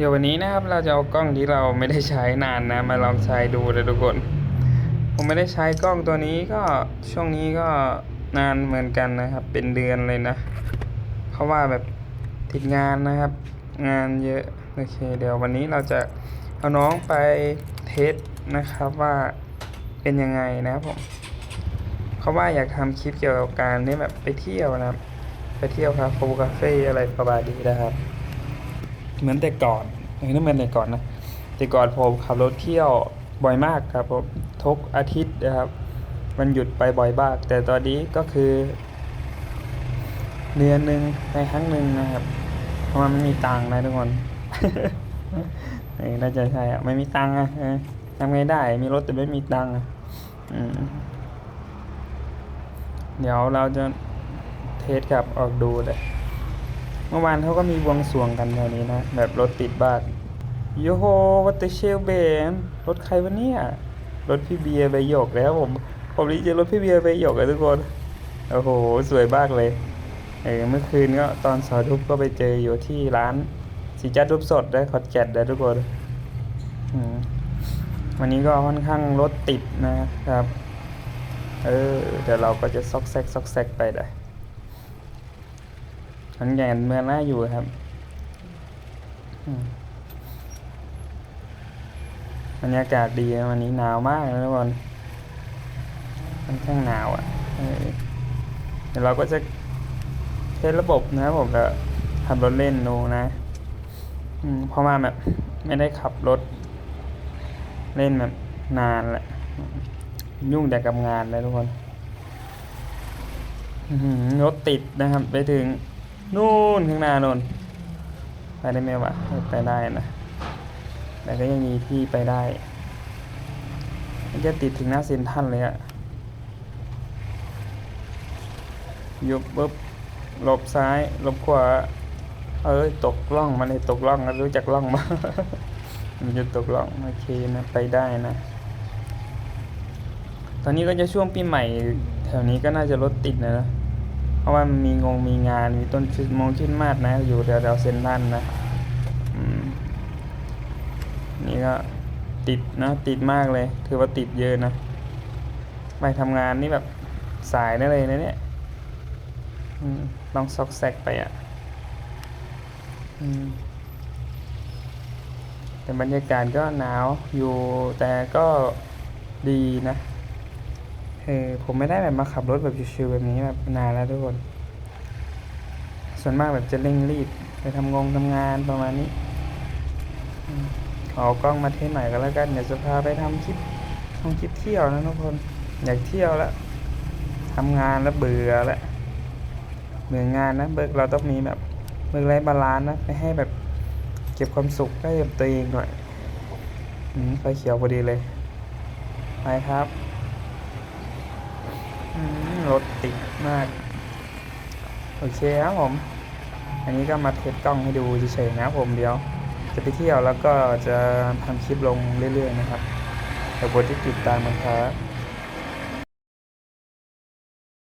เดี๋ยววันนี้นะครับเราจะเอากล้องที่เราไม่ได้ใช้นานนะ มาลองใช้ดูเลยทุกคน ผมไม่ได้ใช้กล้องตัวนี้ก็ช่วงนี้ก็นานเหมือนกันนะครับ เป็นเดือนเลยนะ เพราะว่าแบบติดงานนะครับ งานเยอะโอเค เดี๋ยววันนี้เราจะเอาน้องไปเทสนะครับว่าเป็นยังไงนะครับผมเขาว่าอยากทำคลิปเกี่ยวกับการที่แบบไปเที่ยวนะครับ ไปเที่ยวคาเฟ่คาเฟ่อะไรประมาณนี้นะครับ เหมือนแต่ก่อนเออนั่นเหมือนแต่ก่อนนะแต่ก่อนผมขับรถเที่ยวบ่อยมากครับผมทุกอาทิตย์นะครับมันหยุดไปบ่อยมาก แต่ตอนนี้ก็คือ เดือนหนึ่งในครั้งหนึ่งนะครับ เพราะว่าไม่มีตังค์นะทุกคนน่าจะใช่อะไม่มีตังค์อะทำไงได้ มีรถแต่ไม่มีตังค์อืมเดี๋ยวเราจะเทสกับออกดูเลย เมื่อวานเขาก็มีบวงสวงกันแถวนี้นะ แบบรถติดบ้านโยโฮวัตเชลเบนรถใครวะเนี่ย รถพี่เบียร์ใบหยกแล้วผม ผมรีเจอรถพี่เบียร์ใบหยกอะทุกคน โอ้โห สวยมากเลย เออเมื่อคืนก็ตอนสอทุบก็ไปเจออยู่ที่ร้านสีจัดรูปสดได้ขอดแกดได้ทุกคนวันนี้ก็ค่อนข้างรถติดนะครับ เออเดี๋ยวเราก็จะซอกแซกซอกแซกไปได้ ขอนแก่นเมืองน่าอยู่ครับอืมบรรยากาศดีวันนี้หนาวมากนะทุกคนค่อนข้างหนาวอะเดี๋ยวเราก็จะเทสระบบนะครับผมจะขับรถเล่นดูนะอืมเพราะว่าแบบไม่ได้ขับรถ เล่นแบบนานแหละ ยุ่งแต่กับงานเลยทุกคนรถติดนะครับ ไปถึง นู่นข้างหน้านู่นไปได้ไหมวะไปได้นะแต่ก็ยังมีที่ไปได้ มันจะติดถึงหน้าเซนทันเลยอะยุบปุ๊บหลบซ้ายหลบขวาเอ้ยตกล่องมาเลยตกล่องนะรู้จักล่องมามันจะตกล่องโอเคนะไปได้นะ ตอนนี้ก็จะช่วงปีใหม่ แถวนี้ก็น่าจะรถติดนะนะ ราะว่ามีงงมีงานมีต้นคริสต์มงคริดมาสนะ อยู่แถวๆเซนทันนะนี่ก็ติดนะติดมากเลย ถือว่าติดเยอะนะ ไปทำงานนี่แบบสายได้เลยนะเนี่ยอืมลองซอกแซกไปอะแต่บรรยากาศก็หนาวอยู่แต่ก็ดีนะ เออผมไม่ได้แบบมาขับรถแบบชิวๆแบบนี้แบบนานแล้วทุกคน ส่วนมากแบบจะเร่งรีบ ไปทำงงทำงานประมาณนี้อืมขอกล้องมาเทสหน่อยก็แล้วกันเดี๋ยวจะพาไปทำคลิปทำคลิปเที่ยวนะทุกคน อยากเที่ยวแล้วทำงานแล้วเบื่อแล้วเบื่องานนะเบิกเราต้องมีแบบเบิกไรบาลานซ์นะไม่ให้แบบเก็บความสุขให้กับตัวเองหน่อยอืมไฟเขียวพอดีเลยไปครับ รถติดมาก โอเคครับผม อันนี้ก็มาเทสกล้องให้ดูเฉยๆนะผมเดี๋ยว จะไปเที่ยวแล้วก็จะทำคลิปลงเรื่อยๆนะครับแต่บทที่ติดตามมันครับ